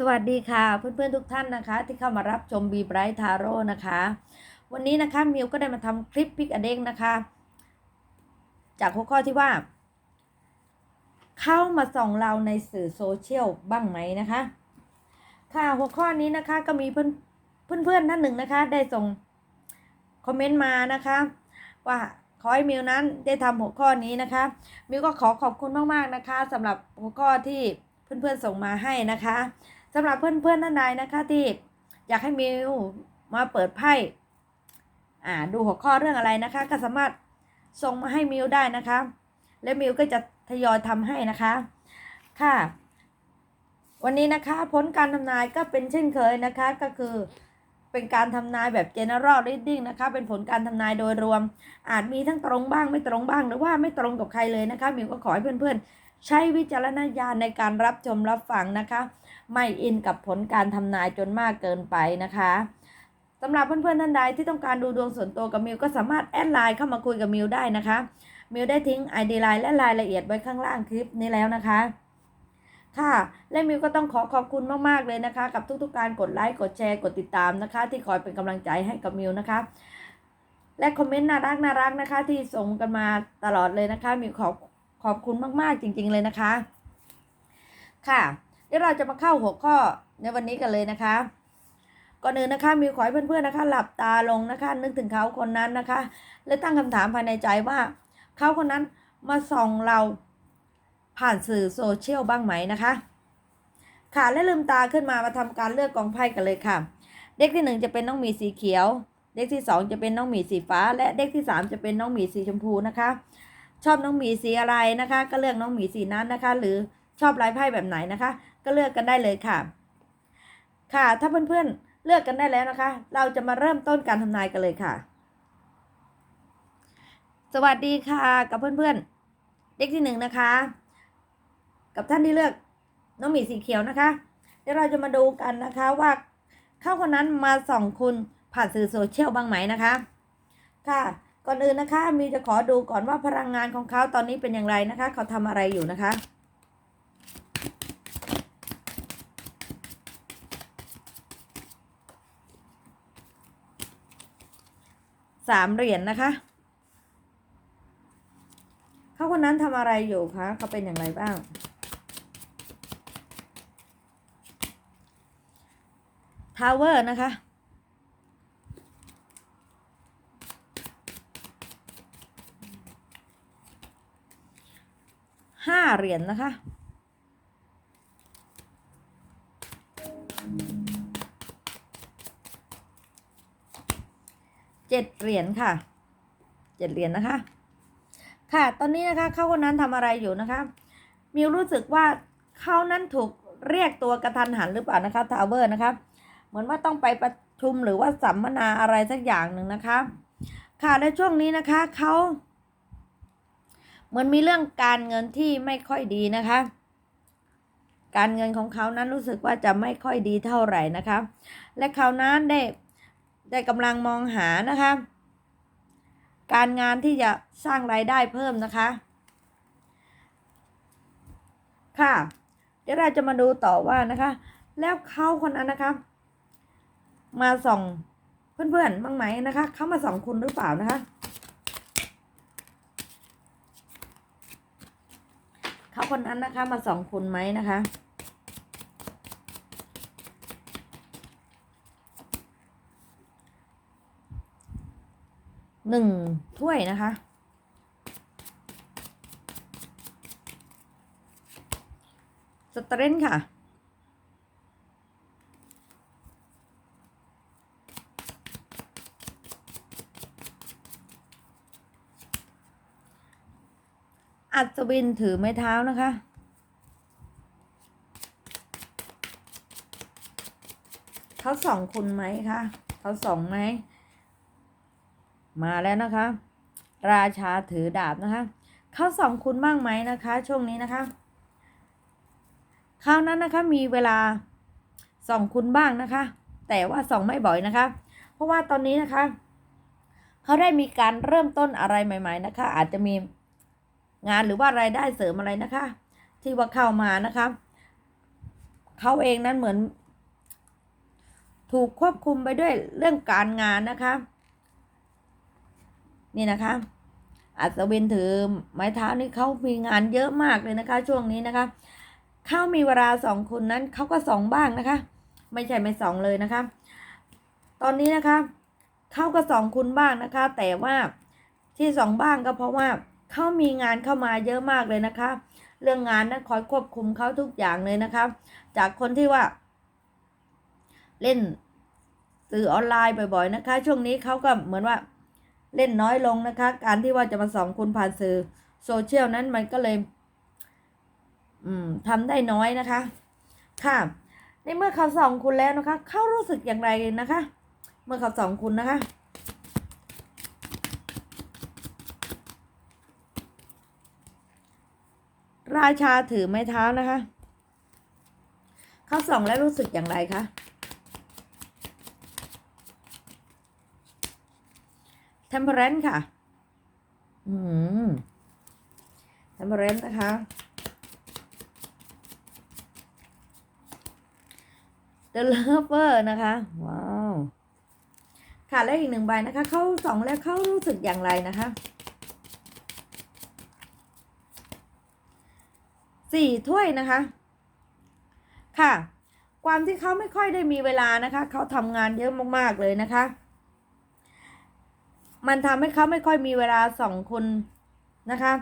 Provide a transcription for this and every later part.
สวัสดีค่ะเพื่อนๆทุกท่านนะคะ ที่เข้ามารับชมบีไบรท์ทาโร่นะคะ วันนี้นะคะมิวก็ได้มาทำคลิปพิกอเด้งนะคะ จากหัวข้อที่ว่า เข้ามาส่องเราในสื่อโซเชียลบ้างไหมนะคะ ค่ะหัวข้อนี้นะคะก็มีเพื่อนเพื่อนท่านหนึ่งนะคะ ได้ส่งคอมเมนต์มานะคะ ว่าขอให้มิวนั้นได้ทำหัวข้อนี้นะคะมิวก็ขอขอบคุณมากๆนะคะสำหรับหัวข้อที่เพื่อนๆส่งมาให้นะคะ สำหรับเพื่อนๆท่านใดนะคะที่อยากให้มิวมาเปิดไพ่อ่าดูหัวข้อเรื่องอะไรนะคะ ก็สามารถส่งมาให้มิวได้นะคะ และมิวก็จะทยอยทำให้นะคะ ค่ะ วันนี้นะคะผลการทำนายก็เป็นเช่นเคยนะคะก็คือเป็นการทำนายแบบ general reading นะคะ เป็นผลการทำนายโดยรวม อาจมีทั้งตรงบ้างไม่ตรงบ้างหรือว่าไม่ตรงกับใครเลยนะคะมิวก็ขอให้เพื่อนๆ ใช้วิจารณญาณในการรับชมรับฟังนะคะ ไม่อินกับผลการทำนายจนมากเกินไปนะคะสำหรับเพื่อนๆท่านใดที่ต้องการดูดวงส่วนตัวกับมิวก็สามารถแอดไลน์เข้ามาคุยกับมิวได้นะคะมิวได้ทิ้ง ID ไลน์และรายละเอียดไว้ข้างล่างคลิปนี้แล้วนะคะ ค่ะ และมิวก็ต้องขอขอบคุณมากๆเลยนะคะ กับทุกๆการกดไลค์กดแชร์กดติดตามนะคะ ที่คอยเป็นกำลังใจให้กับมิวนะคะ และคอมเมนต์น่ารักน่ารักนะคะ ที่ส่งกันมาตลอดเลยนะคะมิวขอ ขอบคุณมากๆจริง ๆ เลยนะคะ ค่ะ เดี๋ยวเราจะมาเข้าหัวข้อในวันนี้กันเลยนะคะ ก่อนอื่นนะคะ มีขอให้เพื่อนๆนะคะ หลับตาลงนะคะ นึกถึงเขาคนนั้นนะคะ และตั้งคำถามภายในใจว่าเขาคนนั้นมาส่องเราผ่านสื่อโซเชียลบ้างไหมนะคะ ค่ะและลืมตาขึ้นมามาทำการเลือกกองไพ่กันเลยค่ะ เด็กที่หนึ่งจะเป็นน้องหมีสีเขียว เด็กที่สองจะเป็นน้องหมีสีฟ้า และเด็กที่สามจะเป็นน้องหมีสีชมพูนะคะ ชอบน้องหมีสีอะไรนะคะ ก็เลือกน้องหมีสีนั้นนะคะ หรือชอบลายไพ่แบบไหนนะคะ ก็เลือกกันได้เลยค่ะ ค่ะถ้าเพื่อนๆเลือกกันได้แล้วนะคะ เราจะมาเริ่มต้นการทำนายกันเลยค่ะ สวัสดีค่ะ กับเพื่อนๆ เด็กที่หนึ่งนะคะ กับท่านที่เลือกน้องหมีสีเขียวนะคะเดี๋ยวเราจะมาดูกันนะคะว่าเข้าคนนั้นมาส่องคุณผ่านสื่อโซเชียลบ้างไหมนะคะ ค่ะ ก่อนอื่นนะคะมีจะขอดูก่อนว่าพลังงานของเขาตอนนี้เป็นอย่างไรนะคะ เขาทำอะไรอยู่นะคะสามเหรียญนะคะ เขาคนนั้นทำอะไรอยู่คะเขาเป็นอย่างไรบ้าง ทาวเวอร์นะคะ เหรียญนะคะเจ็ดเหรียญค่ะเจ็ดเหรียญนะคะ ค่ะตอนนี้นะคะเขาคนนั้นทำอะไรอยู่นะคะมิวรู้สึกว่าเขานั้นถูกเรียกตัวกระทันหันหรือเปล่านะคะทาวเวอร์นะคะเหมือนว่าต้องไปประชุมหรือว่าสัมมนาอะไรสักอย่างหนึ่งนะคะ ค่ะในช่วงนี้นะคะเขา มือนมีเรื่องการเงินที่ไม่ค่อยดีนะคะ การเงินของเขานั้นรู้สึกว่าจะไม่ค่อยดีเท่าไหร่นะคะ และเขานั้นได้ได้กำลังมองหานะคะ การงานที่จะสร้างรายได้เพิ่มนะคะ ค่ะ เดี๋ยวเราจะมาดูต่อว่านะคะ แล้วเขาคนนั้นนะคะ มาส่องเพื่อนๆบ้างไหมนะคะ เขามาส่องคุณหรือเปล่านะคะ เขาคนนั้นนะคะมาสองคนไหมนะคะ หนึ่งถ้วยนะคะ สเตรนค่ะ อัศวินถือไม้เท้านะคะ เขาสองคุณไหมคะเขาสองไหมมาแล้วนะคะ ราชาถือดาบนะคะ เขาสองคุณบ้างไหมนะคะ ช่วงนี้นะคะคราวนั้นนะคะมีเวลาสองคุณบ้างนะคะ แต่ว่าสองไม่บ่อยนะคะ เพราะว่าตอนนี้นะคะ เขาได้มีการเริ่มต้นอะไรใหม่ ๆ นะคะ อาจจะมี งานหรือว่ารายได้เสริมอะไรนะคะ ที่ว่าเข้ามานะคะเขาเองนั้นเหมือน ถูกควบคุมไปด้วยเรื่องการงานนะคะ นี่นะคะ อัศวินถือไม้เท้านี่เขามีงานเยอะมากเลยนะคะ ช่วงนี้นะคะเขามีเวลาสองคนนั้นเขาก็สองบ้างนะคะ ไม่ใช่ไม่สองเลยนะคะ ตอนนี้นะคะเขาก็สองคุณบ้างนะคะ แต่ว่าที่สองบ้างก็เพราะว่า เขามีงานเข้ามาเยอะมากเลยนะคะ เรื่องงานนั้นคอยควบคุมเขาทุกอย่างเลยนะคะ จากคนที่ว่า เล่นสื่อออนไลน์บ่อยๆนะคะ ช่วงนี้เขาก็เหมือนว่าเล่นน้อยลงนะคะ การที่ว่าจะมาสองคุณผ่านสื่อโซเชียลนั้นมันก็เลย อืมทำได้น้อยนะคะ ค่ะในเมื่อเขาสองคุณแล้วนะคะ เขารู้สึกอย่างไรนะคะ เมื่อเขาสองคุณนะคะ ราชาถือไม้เท้านะคะเขาส่องแล้วรู้สึกอย่างไรคะ temperance ค่ะ อืม temperance นะคะ The Lover นะคะ ว้าว ค่ะ และอีกหนึ่งใบนะคะ เขาส่องแล้วเขารู้สึกอย่างไรนะคะ สี่ถ้วยนะคะ ค่ะ ความที่เขาไม่ค่อยได้มีเวลานะคะ เขาทำงานเยอะมากๆเลยนะคะ มันทำให้เขาไม่ค่อยมีเวลาสองคนนะคะ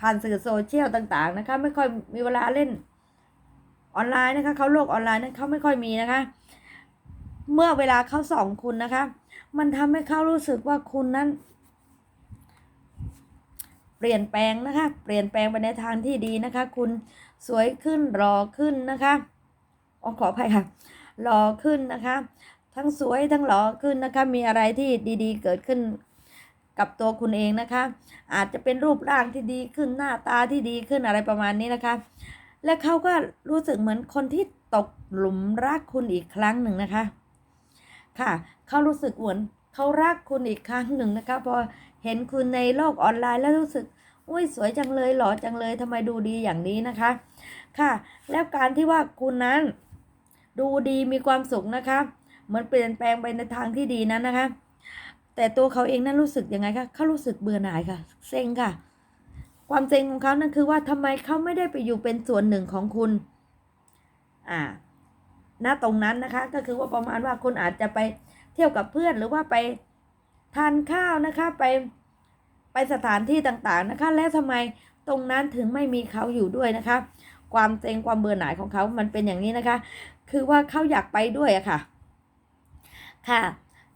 ผ่านสื่อโซเชียลต่าง ๆนะคะ ไม่ค่อยมีเวลาเล่นออนไลน์นะคะเขาโลกออนไลน์นั้นเขาไม่ค่อยมีนะคะ เมื่อเวลาเขาสองคุณนะคะ มันทำให้เขารู้สึกว่าคุณนั้น เปลี่ยนแปลงนะคะ เปลี่ยนแปลงไปในทางที่ดีนะคะ คุณสวยขึ้นรอขึ้นนะคะอขออภัยค่ะรอขึ้นนะคะ ทั้งสวยทั้งหล่อขึ้นนะคะ มีอะไรที่ดีๆ เกิดขึ้นกับตัวคุณเองนะคะ อาจจะเป็นรูปร่างที่ดีขึ้นหน้าตาที่ดีขึ้นอะไรประมาณนี้นะคะ และเขาก็รู้สึกเหมือนคนที่ตกหลุมรักคุณอีกครั้งหนึ่งนะคะ ค่ะ เขารู้สึกเหมือนเขารักคุณอีกครั้งหนึ่งนะคะพอ เห็นคุณในโลกออนไลน์แล้วรู้สึกอุ้ยสวยจังเลยหล่อจังเลยทำไมดูดีอย่างนี้นะคะ ค่ะ แล้วการที่ว่าคุณนั้นดูดีมีความสุขนะคะ เหมือนเปลี่ยนแปลงไปในทางที่ดีนั้นนะคะ แต่ตัวเขาเองนั้นรู้สึกยังไงคะเขารู้สึกเบื่อหน่ายค่ะ เซ็งค่ะ ความเซ็งของเขานั่นคือว่าทำไมเขาไม่ได้ไปอยู่เป็นส่วนหนึ่งของคุณ อ่าณตรงนั้นนะคะ ก็คือว่าประมาณว่าคุณอาจจะไปเที่ยวกับเพื่อนหรือว่าไป ทานข้าวนะคะไปไปสถานที่ต่างๆนะคะ แล้วทำไมตรงนั้นถึงไม่มีเขาอยู่ด้วยนะคะ ความเซ็งความเบื่อหน่ายของเขามันเป็นอย่างนี้นะคะ คือว่าเขาอยากไปด้วยอะค่ะ ค่ะ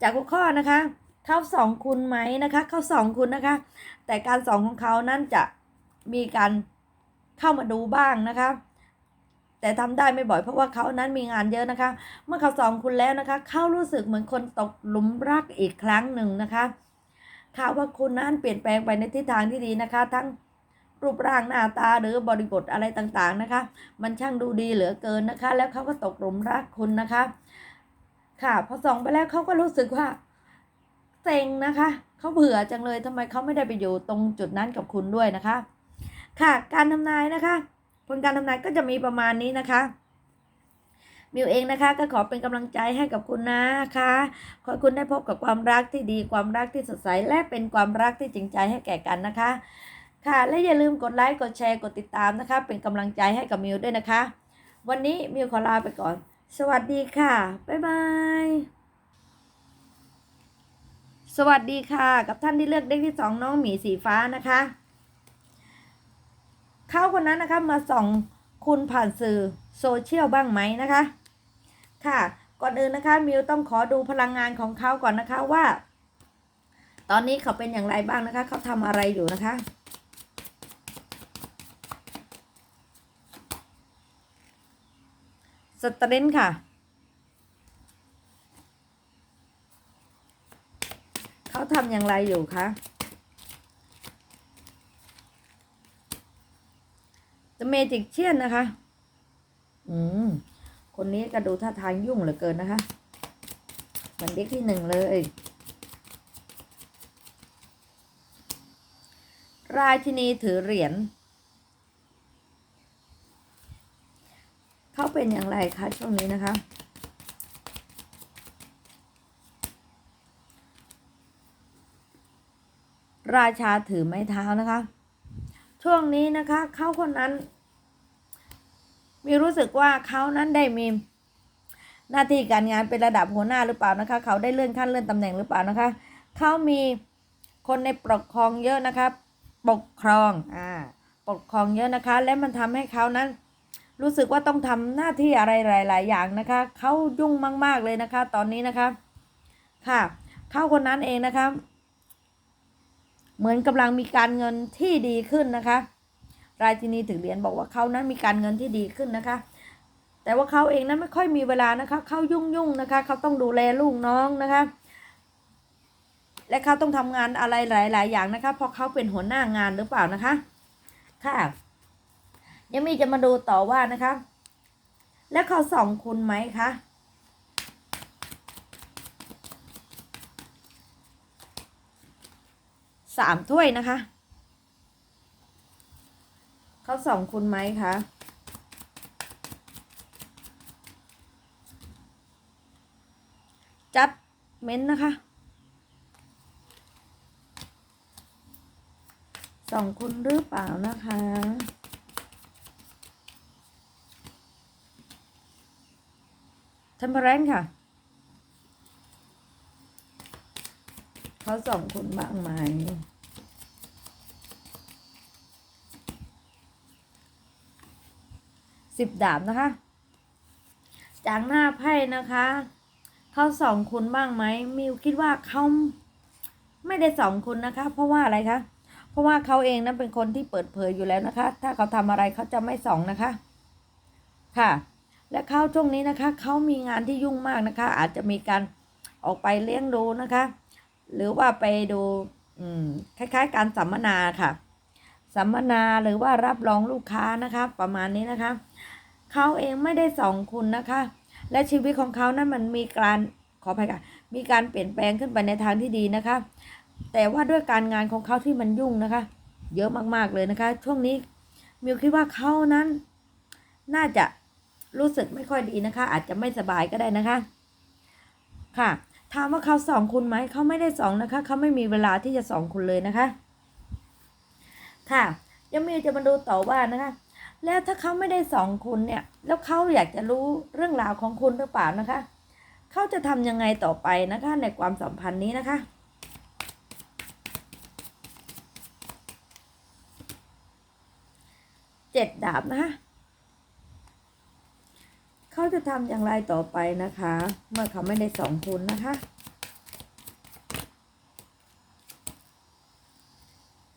จากหัวข้อนะคะเขาสองคุณไหมนะคะเขาสองคุณนะคะ แต่การสองของเขานั้นจะมีการเข้ามาดูบ้างนะคะ แต่ทำได้ไม่บ่อยเพราะว่าเขานั้นมีงานเยอะนะคะ เมื่อเขาสองคุณแล้วนะคะ เขารู้สึกเหมือนคนตกหลุมรักอีกครั้งหนึ่งนะคะข่าวว่าคุณนั้นเปลี่ยนแปลงไปในทิศทางที่ดีนะคะ ทั้งรูปร่างหน้าตาหรือบริบทอะไรต่างๆนะคะ มันช่างดูดีเหลือเกินนะคะ แล้วเขาก็ตกหลุมรักคุณนะคะ ค่ะพอส่องไปแล้วเขาก็รู้สึกว่าเซ็งนะคะเขาเบื่อจังเลยทำไมเขาไม่ได้ไปอยู่ตรงจุดนั้นกับคุณด้วยนะคะ ค่ะการทำนายนะคะ ผลการทำนายก็จะมีประมาณนี้นะคะมิวเองนะคะก็ขอเป็นกำลังใจให้กับคุณนะคะ ขอให้คุณได้พบกับความรักที่ดีความรักที่สดใสและเป็นความรักที่จริงใจให้แก่กันนะคะ ค่ะและอย่าลืมกดไลค์กดแชร์กดติดตามนะคะ เป็นกำลังใจให้กับมิวด้วยนะคะ วันนี้มิวขอลาไปก่อน สวัสดีค่ะ บ๊ายบาย สวัสดีค่ะ กับท่านที่เลือกเลขที่สองน้องหมีสีฟ้านะคะ เขาคนนั้นนะคะมาส่องคุณผ่านสื่อโซเชียลบ้างไหมนะคะ ค่ะ ก่อนอื่นนะคะมิวต้องขอดูพลังงานของเขาก่อนนะคะว่า ตอนนี้เขาเป็นอย่างไรบ้างนะคะ เขาทำอะไรอยู่นะคะสเตรนท์ค่ะ เขาทำอย่างไรอยู่คะ The Magic เชียนนะคะ อืม คนนี้ก็ดูท่าทางยุ่งเหลือเกินนะคะเหมือนเด็กที่หนึ่งเลย ราชินีถือเหรียญ เขาเป็นอย่างไรคะช่วงนี้นะคะราชาถือไม้เท้านะคะ ช่วงนี้นะคะเขาคนนั้น มีรู้สึกว่าเขานั้นได้มีหน้าที่การงานเป็นระดับหัวหน้าหรือเปล่านะคะ เขาได้เลื่อนขั้นเลื่อนตำแหน่งหรือเปล่านะคะ เขามีคนในปกครองเยอะนะคะปกครองอ่าปกครองเยอะนะคะ และมันทำให้เขานั้น รู้สึกว่าต้องทำหน้าที่อะไรหลาย ๆ อย่างนะคะ เขายุ่งมาก ๆ เลยนะคะ ตอนนี้นะคะ ค่ะ เขาคนนั้นเองนะคะ เหมือนกำลังมีการเงินที่ดีขึ้นนะคะ ราชินีถึงเหรียญบอกว่าเขานั้นมีการเงินที่ดีขึ้นนะคะ แต่ว่าเขาเองนั้นไม่ค่อยมีเวลานะคะเขายุ่งยุ่งนะคะเขาต้องดูแลลูกน้องนะคะ และเขาต้องทำงานอะไรหลาย ๆ อย่างนะคะเพราะเขาเป็นหัวหน้างานหรือเปล่านะคะค่ะยังมีจะมาดูต่อว่านะคะ แล้วเขาสองคุณไหมคะ สามถ้วยนะคะ เขาสองคุณไหมคะจัดเม้นนะคะสองคุณหรือเปล่านะคะเทมเพรนค่ะ เขาส่งคุณบ้างไหมสิบดาบนะคะ จากหน้าไพ่นะคะ เขาส่องคุณบ้างไหมมิวคิดว่าเขาไม่ได้ส่องคุณนะคะ เพราะว่าอะไรคะ เพราะว่าเขาเองนั้นเป็นคนที่เปิดเผยอยู่แล้วนะคะ ถ้าเขาทำอะไรเขาจะไม่ส่องนะคะ ค่ะ และเขาช่วงนี้นะคะ เขามีงานที่ยุ่งมากนะคะ อาจจะมีการออกไปเลี้ยงดูนะคะ หรือว่าไปดูคล้ายๆ การสัมมนาค่ะ สัมมนาหรือว่ารับรองลูกค้านะคะ ประมาณนี้นะคะ เขาเองไม่ได้ส่องคุณนะคะ และชีวิตของเขานั้นมันมีการขออภัยค่ะมีการเปลี่ยนแปลงขึ้นไปในทางที่ดีนะคะ แต่ว่าด้วยการงานของเขาที่มันยุ่งนะคะ เยอะมากๆเลยนะคะ ช่วงนี้มิวคิดว่าเขานั้น น่าจะรู้สึกไม่ค่อยดีนะคะ อาจจะไม่สบายก็ได้นะคะ ค่ะ ถามว่าเขาสองคุณไหมเขาไม่ได้สองนะคะเขาไม่มีเวลาที่จะสองคุณเลยนะคะ ค่ะ ยังมีจะมาดูต่อว่านะคะ แล้วถ้าเขาไม่ได้สองคุณเนี่ย แล้วเขาอยากจะรู้เรื่องราวของคุณหรือเปล่านะคะเขาจะทำยังไงต่อไปนะคะ ในความสัมพันธ์นี้นะคะเจ็ดดาบนะคะ เขาจะทำอย่างไรต่อไปนะคะ เมื่อเขาไม่ได้สองคุณนะคะ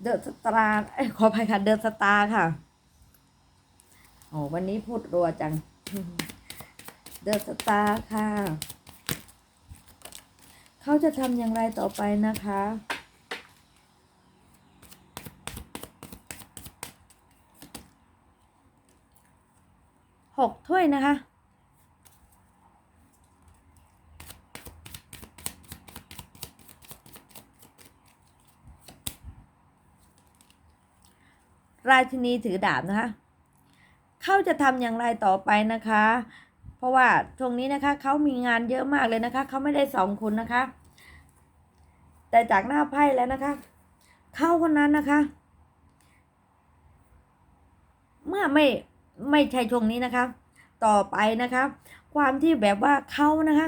เดอะสตาร์ขออภัยค่ะ เดอะสตาร์ค่ะโอ้วันนี้พูดรัวจัง เดอะสตาร์ค่ะ เขาจะทำอย่างไรต่อไปนะคะหกถ้วยนะคะ ราชินีถือดาบนะคะเขาจะทำอย่างไรต่อไปนะคะ เพราะว่าช่วงนี้นะคะเขามีงานเยอะมากเลยนะคะเขาไม่ได้สองคุณนะคะ แต่จากหน้าไพ่แล้วนะคะเขาคนนั้นนะคะ เมื่อไม่ไม่ใช่ช่วงนี้นะคะ ต่อไปนะคะ ความที่แบบว่าเขานะคะ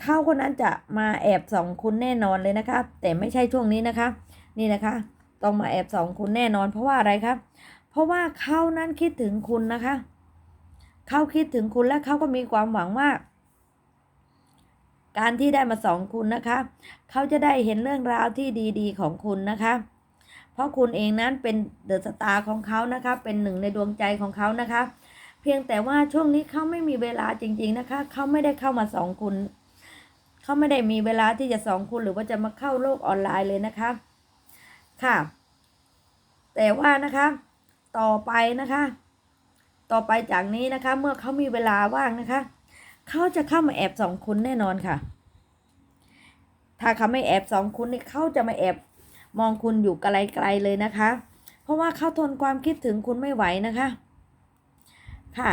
เขาคนนั้นจะมาแอบสองคุณแน่นอนเลยนะคะ แต่ไม่ใช่ช่วงนี้นะคะ นี่นะคะ ต้องมาแอบส่องคุณแน่นอน เพราะว่าอะไรครับ เพราะว่าเขานั้นคิดถึงคุณนะคะเขาคิดถึงคุณและเขาก็มีความหวังว่า การที่ได้มาสองคุณนะคะเขาจะได้เห็นเรื่องราวที่ดีๆ ของคุณนะคะ เพราะคุณเองนั้นเป็นเดอะสตาร์ของเขานะคะ เป็นหนึ่งในดวงใจของเขานะคะ เพียงแต่ว่าช่วงนี้เขาไม่มีเวลาจริง ๆนะคะเขาไม่ได้เข้ามาสองคุณเขาไม่ได้มีเวลาที่จะสองคุณหรือว่าจะมาเข้าโลกออนไลน์เลยนะคะ ค่ะ แต่ว่านะคะ ต่อไปนะคะ ต่อไปจากนี้นะคะ เมื่อเขามีเวลาว่างนะคะ เขาจะเข้ามาแอบสองคุณแน่นอนค่ะ ถ้าเขาไม่แอบสองคุณนี่เขาจะมาแอบมองคุณอยู่ไกลๆเลยนะคะ เพราะว่าเขาทนความคิดถึงคุณไม่ไหวนะคะ ค่ะ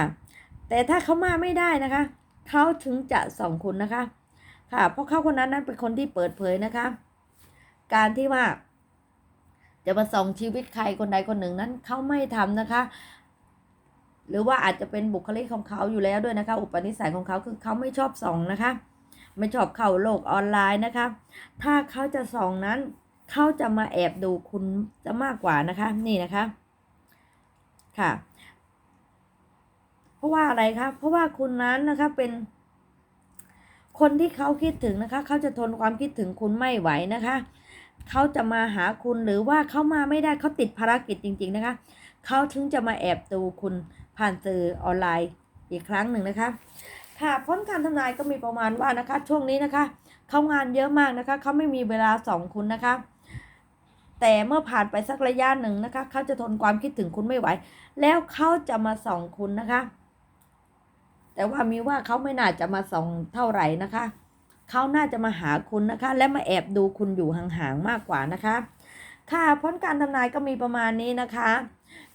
แต่ถ้าเขามาไม่ได้นะคะ เขาถึงจะส่องคุณนะคะ ค่ะ เพราะเขาคนนั้นนั้นเป็นคนที่เปิดเผยนะคะ การที่ว่า จะมาส่องชีวิตใครคนใดคนหนึ่งนั้นเขาไม่ทำนะคะ หรือว่าอาจจะเป็นบุคลิกของเขาอยู่แล้วด้วยนะคะ อุปนิสัยของเขาคือเขาไม่ชอบส่องนะคะ ไม่ชอบเข้าโลกออนไลน์นะคะ ถ้าเขาจะส่องนั้นเขาจะมาแอบดูคุณจะมากกว่านะคะ นี่นะคะ ค่ะ เพราะว่าอะไรคะเพราะว่าคุณนั้นนะคะเป็นคนที่เขาคิดถึงนะคะ เขาจะทนความคิดถึงคุณไม่ไหวนะคะ เขาจะมาหาคุณหรือว่าเขามาไม่ได้เขาติดภารกิจจริง ๆนะคะเขาถึงจะมาแอบดูคุณผ่านสื่อออนไลน์อีกครั้งหนึ่งนะคะ ค่ะพ้นการทำนายก็มีประมาณว่านะคะ ช่วงนี้นะคะเขางานเยอะมากนะคะเขาไม่มีเวลาส่องคุณนะคะ แต่เมื่อผ่านไปสักระยะหนึ่งนะคะเขาจะทนความคิดถึงคุณไม่ไหว แล้วเขาจะมาส่องคุณนะคะ แต่ว่ามีว่าเขาไม่น่าจะมาส่องเท่าไหร่นะคะ เขาน่าจะมาหาคุณนะคะ และมาแอบดูคุณอยู่ห่างๆมากกว่านะคะ ค่ะพ้นการทำนายก็มีประมาณนี้นะคะ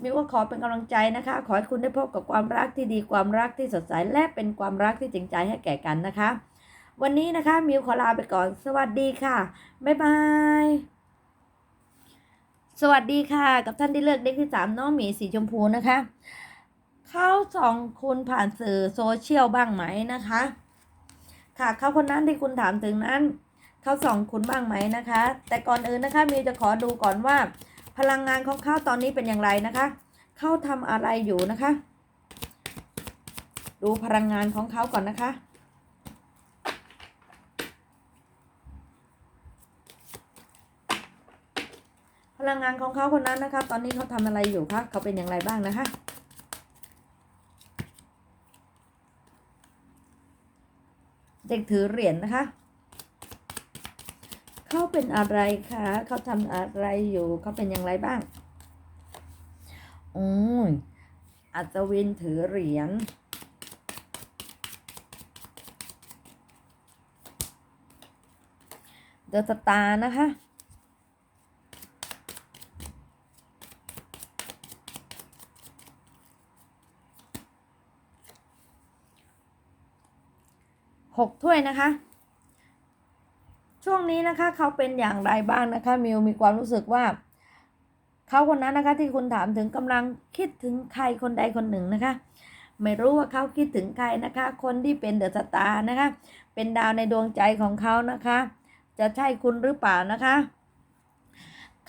มิวก็ขอเป็นกำลังใจนะคะ ขอให้คุณได้พบกับความรักที่ดีความรักที่สดใสและเป็นความรักที่จริงใจให้แก่กันนะคะ วันนี้นะคะมิวขอลาไปก่อน สวัสดีค่ะ บ๊ายบาย สวัสดีค่ะ กับท่านที่เลือกเด็กที่สามน้องหมีสีชมพูนะคะ เขาส่องคุณผ่านสื่อโซเชียลบ้างไหมนะคะ ค่ะเขาคนนั้นที่คุณถามถึงนั้นเขาส่องคุณบ้างไหมนะคะ แต่ก่อนอื่นนะคะมิวจะขอดูก่อนว่า พลังงานของเขาตอนนี้เป็นอย่างไรนะคะเขาทำอะไรอยู่นะคะ ดูพลังงานของเขาก่อนนะคะพลังงานของเขาคนนั้นนะคะ ตอนนี้เขาทำอะไรอยู่คะเขาเป็นอย่างไรบ้างนะคะ ด็กถือเหรียญนะคะ เขาเป็นอะไรคะ เขาทำอะไรอยู่ เขาเป็นอย่างไรบ้าง อืมอัศวินถือเหรียญเดอะสตาร์นะคะ หกถ้วยนะคะ ช่วงนี้นะคะเขาเป็นอย่างไรบ้างนะคะมิวมีความรู้สึกว่าเขาคนนั้นนะคะที่คุณถามถึงกำลังคิดถึงใครคนใดคนหนึ่งนะคะ ไม่รู้ว่าเขาคิดถึงใครนะคะ คนที่เป็นเดอะสตาร์นะคะ เป็นดาวในดวงใจของเขานะคะ จะใช่คุณหรือเปล่านะคะ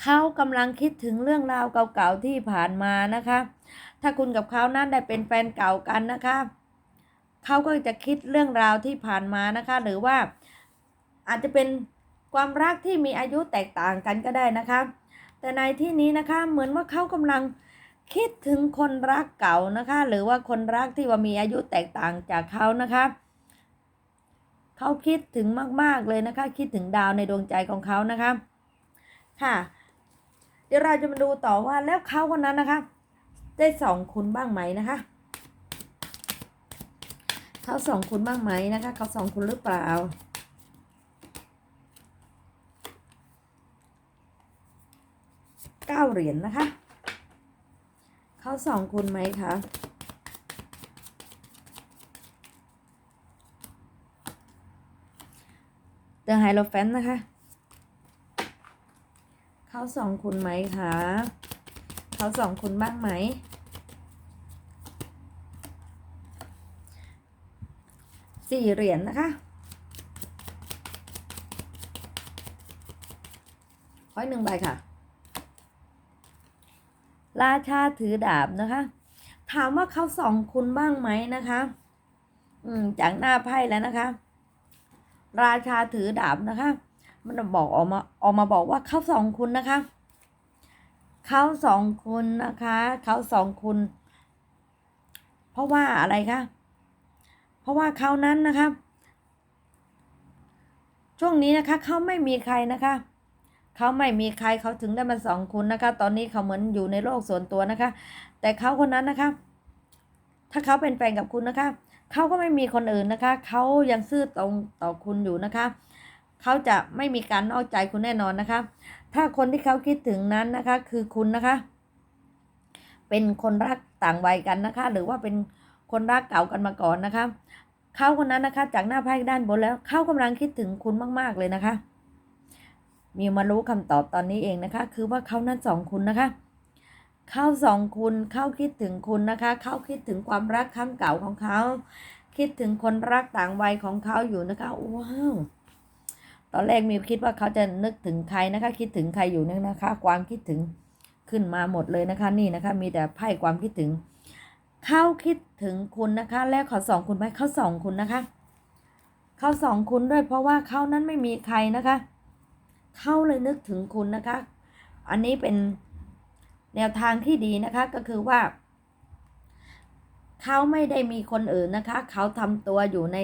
เขากำลังคิดถึงเรื่องราวเก่าๆที่ผ่านมานะคะ ถ้าคุณกับเขานั้นได้เป็นแฟนเก่ากันนะคะ เขาก็จะคิดเรื่องราวที่ผ่านมานะคะ หรือว่าอาจจะเป็นความรักที่มีอายุแตกต่างกันก็ได้นะคะ แต่ในที่นี้นะคะเหมือนว่าเขากำลังคิดถึงคนรักเก่านะคะ หรือว่าคนรักที่ว่ามีอายุแตกต่างจากเขานะคะเขาคิดถึงมาก ๆ เลยนะคะ คิดถึงดาวในดวงใจของเขานะคะ ค่ะ เดี๋ยวเราจะมาดูต่อว่าแล้วเขาคนนั้นนะคะ ได้ส่องคุณบ้างไหมนะคะ เขาส่องคุณบ้างไหมนะคะ เขาส่องคุณหรือเปล่า เก้าเหรียญนะคะ เขาส่องคุณไหมคะเดอะไฮโลแฟนนะคะ เขาส่องคุณไหมคะ เขาส่องคุณบ้างไหม สี่เหรียญนะคะร้อยหนึ่งใบค่ะ ราชาถือดาบนะคะ ถามว่าเขาส่องคุณบ้างไหมนะคะ อืม จากหน้าไพ่แล้วนะคะ ราชาถือดาบนะคะ มันบอกออกมาออกมาบอกว่าเขาส่องคุณนะคะ เขาส่องคุณนะคะ เขาส่องคุณ เพราะว่าอะไรคะ เพราะว่าเขานั้นนะคะช่วงนี้นะคะเขาไม่มีใครนะคะเขาไม่มีใครเขาถึงได้มาสองคุณนะคะ ตอนนี้เขาเหมือนอยู่ในโลกส่วนตัวนะคะ แต่เขาคนนั้นนะคะ ถ้าเขาเป็นแฟนกับคุณนะคะเขาก็ไม่มีคนอื่นนะคะเขายังซื่อตรงต่อคุณอยู่นะคะเขาจะไม่มีการนอกใจคุณแน่นอนนะคะ ถ้าคนที่เขาคิดถึงนั้นนะคะ คือคุณนะคะ เป็นคนรักต่างวัยกันนะคะ หรือว่าเป็น คนรักเก่ากันมาก่อนนะคะเขาคนนั้นนะคะ จากหน้าไพ่ด้านบนแล้วเขากำลังคิดถึงคุณมาก ๆเลยนะคะ มีมารู้คำตอบตอนนี้เองนะคะ คือว่าเขานั้นสองคุณนะคะเขาสองคุณเขาคิดถึงคุณนะคะเขาคิดถึงความรักครั้งเก่าของเขาคิดถึงคนรักต่างวัยของเขาอยู่นะคะว้าวตอนแรกมีคิดว่าเขาจะนึกถึงใครนะคะ คิดถึงใครอยู่นี่นะคะ ความคิดถึงขึ้นมาหมดเลยนะคะ นี่นะคะ มีแต่ไพ่ความคิดถึง เขาคิดถึงคุณนะคะ และขอสองคุณไหมเขาสองคุณนะคะ เขาสองคุณด้วยเพราะว่าเขานั้นไม่มีใครนะคะ เขาเลยนึกถึงคุณนะคะ อันนี้เป็นแนวทางที่ดีนะคะก็คือว่า เขาไม่ได้มีคนอื่นนะคะ เขาทำตัวอยู่ใน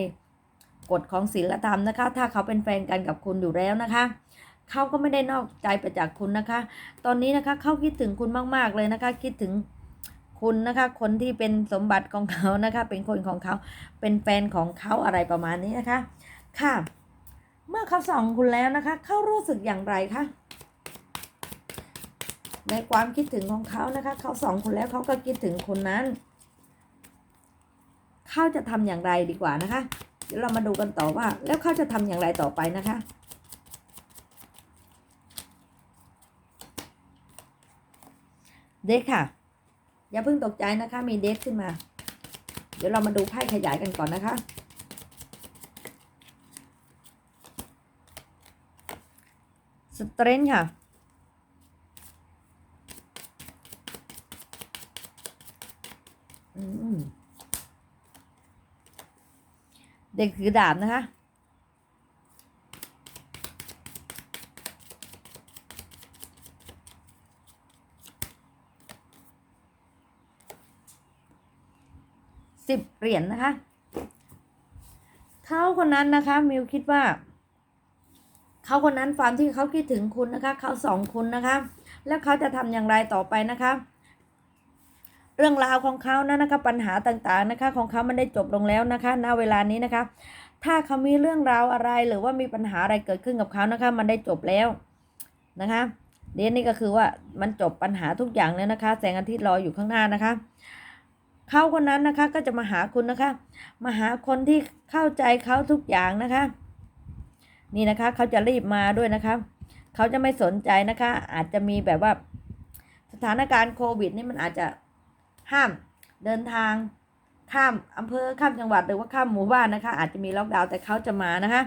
กฎของศีลธรรมนะคะ ถ้าเขาเป็นแฟนกันกับคุณอยู่แล้วนะคะเขาก็ไม่ได้นอกใจไปจากคุณนะคะ ตอนนี้นะคะเขาคิดถึงคุณมาก ๆ เลยนะคะ คิดถึง คุณนะคะ คนที่เป็นสมบัติของเขานะคะ เป็นคนของเขา เป็นแฟนของเขาอะไรประมาณนี้นะคะ ค่ะ เมื่อเขาส่องคุณแล้วนะคะ เขารู้สึกอย่างไรคะ ในความคิดถึงของเขานะคะ เขาส่องคุณแล้วเขาก็คิดถึงคนนั้น เขาจะทำอย่างไรดีกว่านะคะ เดี๋ยวเรามาดูกันต่อว่า แล้วเขาจะทำอย่างไรต่อไปนะคะเด็กค่ะ อย่าเพิ่งตกใจนะคะ มีเด็กขึ้นมา เดี๋ยวเรามาดูไพ่ขยายกันก่อนนะคะสเตรนค่ะ เด็กถือดาบนะคะ สิบเหรียญนะคะ เขาคนนั้นนะคะมิวคิดว่า เขาคนนั้นความที่เขาคิดถึงคุณนะคะ เขาสองคุณนะคะ แล้วเขาจะทำอย่างไรต่อไปนะคะ เรื่องราวของเขานะนะคะปัญหาต่างๆนะคะ ของเขามันได้จบลงแล้วนะคะ ณเวลานี้นะคะ ถ้าเขามีเรื่องราวอะไรหรือว่ามีปัญหาอะไรเกิดขึ้นกับเขานะคะ มันได้จบแล้วนะคะเดี๋ยวนี้ก็คือว่ามันจบปัญหาทุกอย่างแล้วนะคะ แสงอาทิตย์รออยู่ข้างหน้านะคะ เขาคนนั้นนะคะก็จะมาหาคุณนะคะ มาหาคนที่เข้าใจเขาทุกอย่างนะคะ นี่นะคะเขาจะรีบมาด้วยนะคะเขาจะไม่สนใจนะคะ อาจจะมีแบบว่า สถานการณ์โควิด นี่มันอาจจะห้ามเดินทางข้ามอำเภอข้ามจังหวัดหรือว่าข้ามหมู่บ้านนะคะ อาจจะมีล็อกดาวน์แต่เขาจะมานะคะ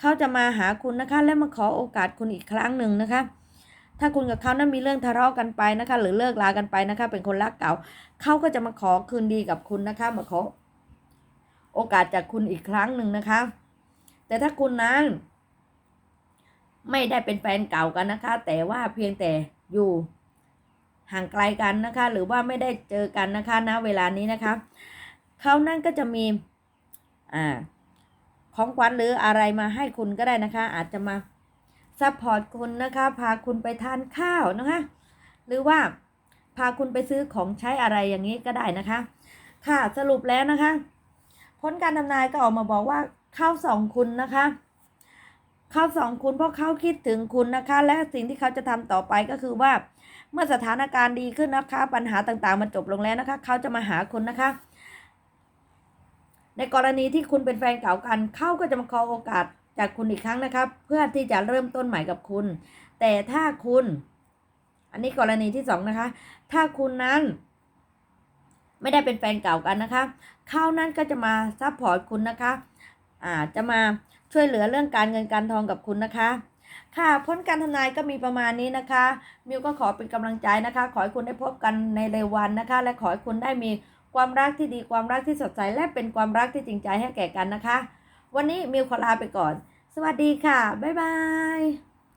เขาจะมาหาคุณนะคะ และมาขอโอกาสคุณอีกครั้งหนึ่งนะคะ ถ้าคุณกับเขานั้นมีเรื่องทะเลาะกันไปนะคะ หรือเลิกลากันไปนะคะ เป็นคนรักเก่าเขาก็จะมาขอคืนดีกับคุณนะคะ มาขอโอกาสจากคุณอีกครั้งหนึ่งนะคะ แต่ถ้าคุณนั้นไม่ได้เป็นแฟนเก่ากันนะคะ แต่ว่าเพียงแต่อยู่ห่างไกลกันนะคะ หรือว่าไม่ได้เจอกันนะคะณเวลานี้นะคะเขานั่นก็จะมีอ่าของขวัญหรืออะไรมาให้คุณก็ได้นะคะ อาจจะมา ซัพพอร์ตคุณนะคะ พาคุณไปทานข้าวนะคะ หรือว่าพาคุณไปซื้อของใช้อะไรอย่างนี้ก็ได้นะคะ ค่ะสรุปแล้วนะคะ ผลการทำนายก็ออกมาบอกว่าเข้าสองคุณนะคะ เขาสองคุณเพราะเขาคิดถึงคุณนะคะ และสิ่งที่เขาจะทำต่อไปก็คือว่า เมื่อสถานการณ์ดีขึ้นนะคะ ปัญหาต่างๆมันจบลงแล้วนะคะ เขาจะมาหาคุณนะคะ ในกรณีที่คุณเป็นแฟนเก่ากัน เขาก็จะมาขอโอกาส จากคุณอีกครั้งนะครับ เพื่อที่จะเริ่มต้นใหม่กับคุณ แต่ถ้าคุณ อันนี้กรณีที่สองนะคะ ถ้าคุณนั้น ไม่ได้เป็นแฟนเก่ากันนะคะเขานั้นก็จะมาซัพพอร์ตคุณนะคะอ่าจะมาช่วยเหลือเรื่องการเงินการทองกับคุณนะคะ ค่ะพ้นการทำนายก็มีประมาณนี้นะคะ มิวก็ขอเป็นกำลังใจนะคะ ขอให้คุณได้พบกันในเร็ววันนะคะ และขอให้คุณได้มีความรักที่ดีความรักที่สดใสและเป็นความรักที่จริงใจให้แก่กันนะคะ วันนี้มิวขอลาไปก่อน สวัสดีค่ะ บ๊ายบาย